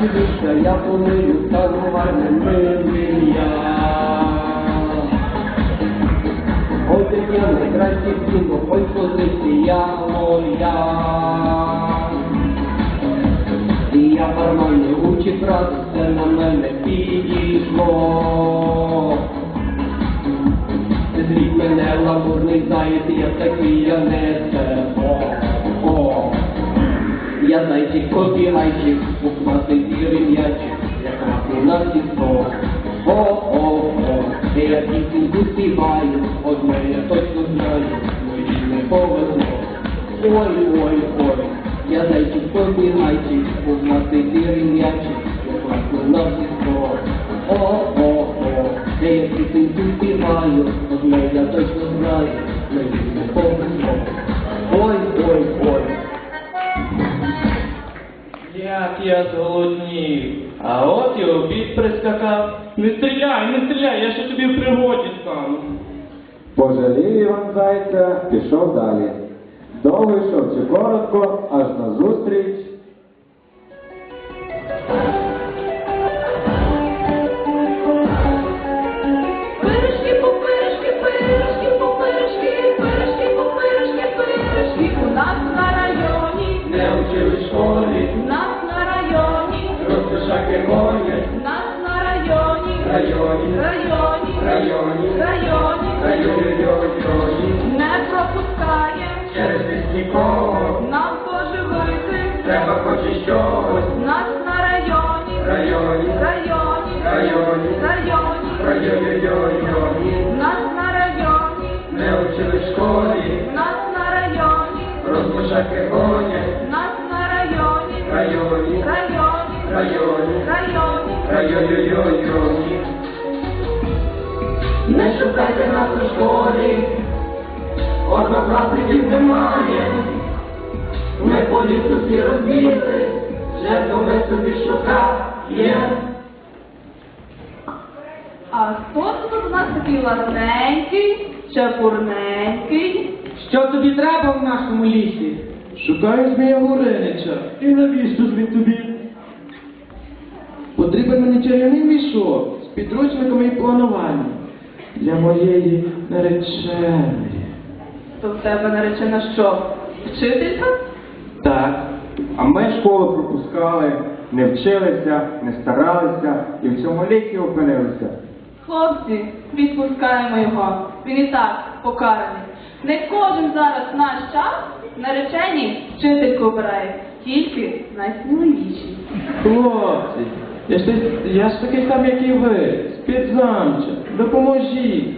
Дивися, я помию, та гарне милий я. Найкраще кіно, ой, позиція моя. І я нормальний учить раз, це на мене підійшло. Зріть мене ламурний заєць, я такий, я не це. Я зайчик, копігайчик, пухнастий сірий м'ячик, якраз у нас і сто. О-о-о, я пісеньку співаю, одне я точно знаю, мені не повезло. Ой-ой-ой, я зайчик, копігайчик, пухнастий сірий м'ячик, якраз у нас і сто. О-о-о, я пісеньку співаю, одне я точно знаю, Як я зголоднів. А от і обід прискакав. Не стріляй, не стріляй, я ще тобі в пригоді стану. Пожалів Іван Зайця, пішов далі. Довго йшов чи коротко, аж назустріч. Через нікого, нам поживити. треба хоч і щось, нас на районі, районі, районі, районі, районі. районі, У нас на районі, не вчили в школі, нас на районі, розпишаки гонять, нас на районі, районі, районі, районі, районі. районі, Не шукайте нас у школі, однокласників немає. Ми по лісу всі розбіглись, жертву ми собі шукаємо. А хто тут у нас такий ладненький, чепурненький? Що тобі треба в нашому лісі? Шукаю змія Горинича і навіщо ж він тобі? Потрібен мені чарівний мішок з підручниками і плануванням для моєї нареченої. То в тебе наречена що? Вчителька? Так. А ми школу пропускали, не вчилися, не старалися і в цьому лісі опинилися. Хлопці, відпускаємо його. Він і так покараний. Не кожен зараз наш час наречені вчительку обирає, тільки найсміливіші. Хлопці, я ж, ти- я ж такий сам, як і ви, з-під. Допоможіть.